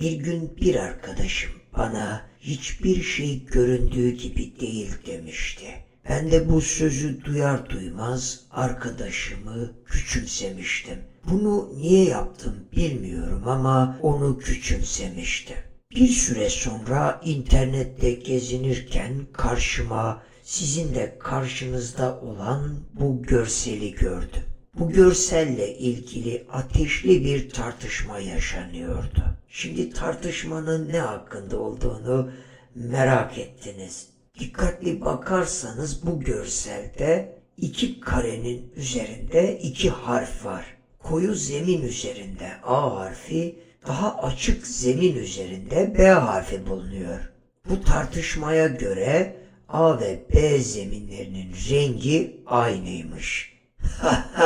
Bir gün bir arkadaşım bana hiçbir şey göründüğü gibi değil demişti. Ben de bu sözü duyar duymaz arkadaşımı küçümsemiştim. Bunu niye yaptım bilmiyorum ama onu küçümsemiştim. Bir süre sonra internette gezinirken karşıma sizin de karşınızda olan bu görseli gördüm. Bu görselle ilgili ateşli bir tartışma yaşanıyordu. Şimdi tartışmanın ne hakkında olduğunu merak ettiniz. Dikkatli bakarsanız bu görselde iki karenin üzerinde iki harf var. Koyu zemin üzerinde A harfi, daha açık zemin üzerinde B harfi bulunuyor. Bu tartışmaya göre A ve B zeminlerinin rengi aynıymış.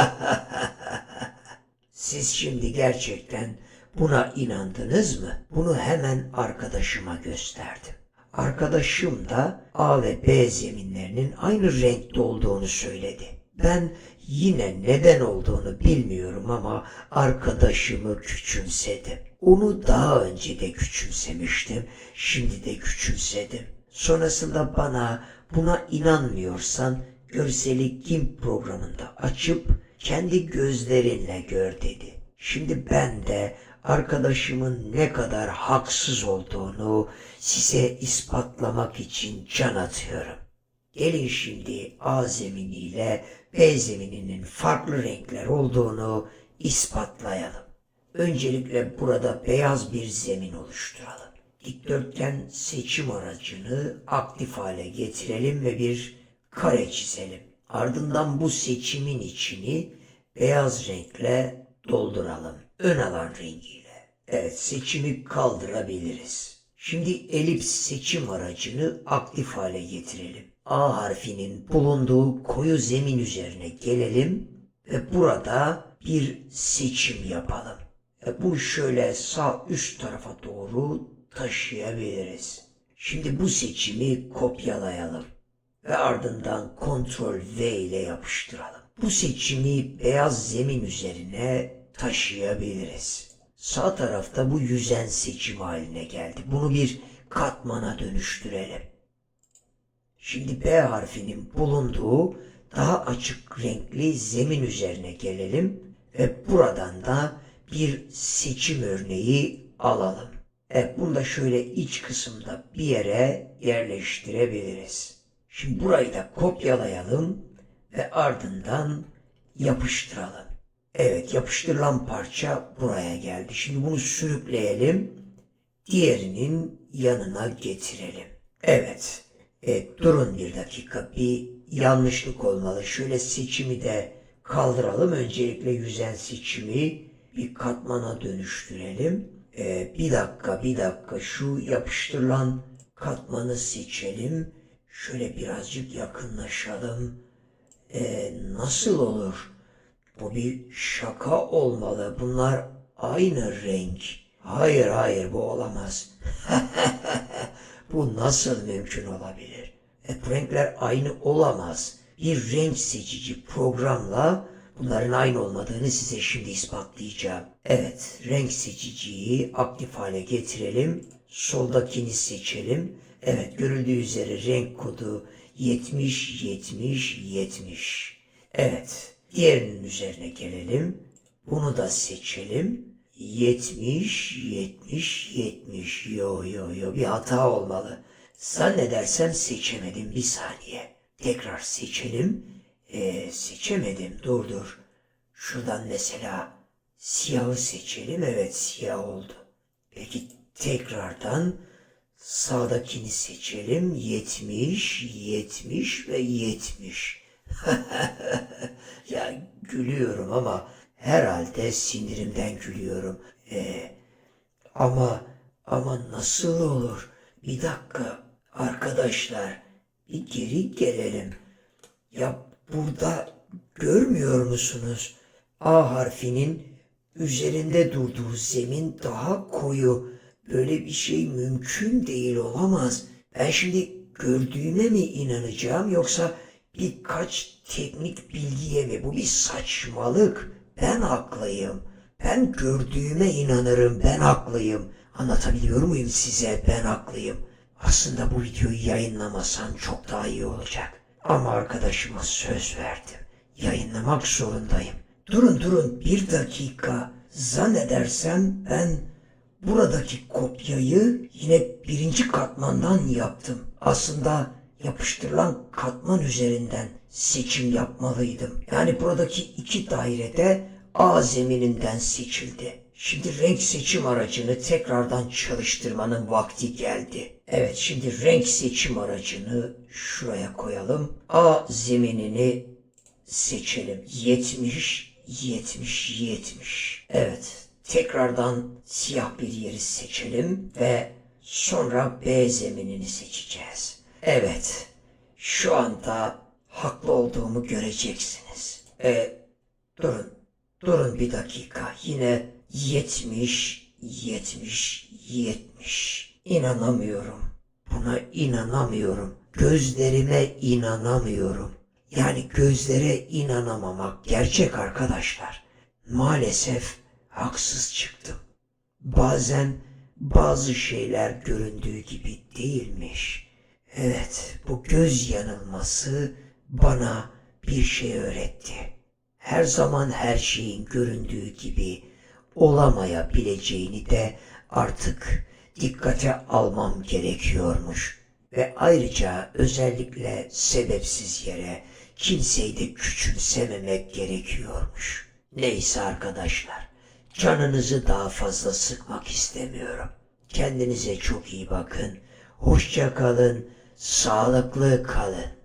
Siz şimdi gerçekten buna inandınız mı? Bunu hemen arkadaşıma gösterdim. Arkadaşım da A ve B zeminlerinin aynı renkte olduğunu söyledi. Ben yine neden olduğunu bilmiyorum ama arkadaşımı küçümsedim. Onu daha önce de küçümsemiştim, şimdi de küçümsedim. Sonrasında bana buna inanmıyorsan görseli kim programında açıp kendi gözlerinle gör dedi. Şimdi ben de arkadaşımın ne kadar haksız olduğunu size ispatlamak için can atıyorum. Gelin şimdi A zeminiyle B zemininin farklı renkler olduğunu ispatlayalım. Öncelikle burada beyaz bir zemin oluşturalım. Dikdörtgen seçim aracını aktif hale getirelim ve bir kare çizelim. Ardından bu seçimin içini beyaz renkle dolduralım. Ön alan rengiyle. Evet seçimi kaldırabiliriz. Şimdi elips seçim aracını aktif hale getirelim. A harfinin bulunduğu koyu zemin üzerine gelelim ve burada bir seçim yapalım. E bu şöyle sağ üst tarafa doğru taşıyabiliriz. Şimdi bu seçimi kopyalayalım ve ardından Ctrl V ile yapıştıralım. Bu seçimi beyaz zemin üzerine taşıyabiliriz. Sağ tarafta bu yüzen seçim haline geldi. Bunu bir katmana dönüştürelim. Şimdi B harfinin bulunduğu daha açık renkli zemin üzerine gelelim ve buradan da bir seçim örneği alalım. Evet bunu da şöyle iç kısımda bir yere yerleştirebiliriz. Şimdi burayı da kopyalayalım ve ardından yapıştıralım. Evet yapıştırılan parça buraya geldi. Şimdi bunu sürükleyelim. Diğerinin yanına getirelim. Evet. Evet durun bir dakika bir yanlışlık olmalı. Şöyle seçimi de kaldıralım. Öncelikle yüzen seçimi bir katmana dönüştürelim. Ee, bir dakika bir dakika şu yapıştırılan katmanı seçelim. Şöyle birazcık yakınlaşalım. Ee, nasıl olur? Bu bir şaka olmalı. Bunlar aynı renk. Hayır hayır bu olamaz. bu nasıl mümkün olabilir? E, renkler aynı olamaz. Bir renk seçici programla bunların aynı olmadığını size şimdi ispatlayacağım. Evet, renk seçiciyi aktif hale getirelim. Soldakini seçelim. Evet, görüldüğü üzere renk kodu 70 70 70. Evet, diğerinin üzerine gelelim. Bunu da seçelim. 70 70 70. Yo yo yo bir hata olmalı. Zannedersem seçemedim bir saniye. Tekrar seçelim. Ee, seçemedim. Dur dur. Şuradan mesela siyahı seçelim. Evet siyah oldu. Peki tekrardan sağdakini seçelim. 70, 70 ve 70. ya gülüyorum ama herhalde sinirimden gülüyorum. Ee, ama ama nasıl olur? Bir dakika arkadaşlar bir geri gelelim. Ya burada görmüyor musunuz? A harfinin üzerinde durduğu zemin daha koyu. Böyle bir şey mümkün değil olamaz. Ben şimdi gördüğüme mi inanacağım yoksa birkaç teknik bilgiye mi? Bu bir saçmalık. Ben haklıyım. Ben gördüğüme inanırım. Ben haklıyım. Anlatabiliyor muyum size? Ben haklıyım. Aslında bu videoyu yayınlamasam çok daha iyi olacak. Ama arkadaşıma söz verdim. Yayınlamak zorundayım. Durun durun bir dakika. Zannedersem ben buradaki kopyayı yine birinci katmandan yaptım. Aslında yapıştırılan katman üzerinden seçim yapmalıydım. Yani buradaki iki dairede A zemininden seçildi. Şimdi renk seçim aracını tekrardan çalıştırmanın vakti geldi. Evet şimdi renk seçim aracını şuraya koyalım. A zeminini seçelim. 70, 70, 70. Evet. Tekrardan siyah bir yeri seçelim ve sonra B zeminini seçeceğiz. Evet. Şu anda haklı olduğumu göreceksiniz. E, durun. Durun bir dakika. Yine 70, 70, 70. İnanamıyorum. Buna inanamıyorum. Gözlerime inanamıyorum. Yani gözlere inanamamak gerçek arkadaşlar. Maalesef haksız çıktım. Bazen bazı şeyler göründüğü gibi değilmiş. Evet, bu göz yanılması bana bir şey öğretti. Her zaman her şeyin göründüğü gibi olamayabileceğini de artık dikkate almam gerekiyormuş. Ve ayrıca özellikle sebepsiz yere kimseyi de küçümsememek gerekiyormuş. Neyse arkadaşlar, canınızı daha fazla sıkmak istemiyorum. Kendinize çok iyi bakın. Hoşça kalın, sağlıklı kalın.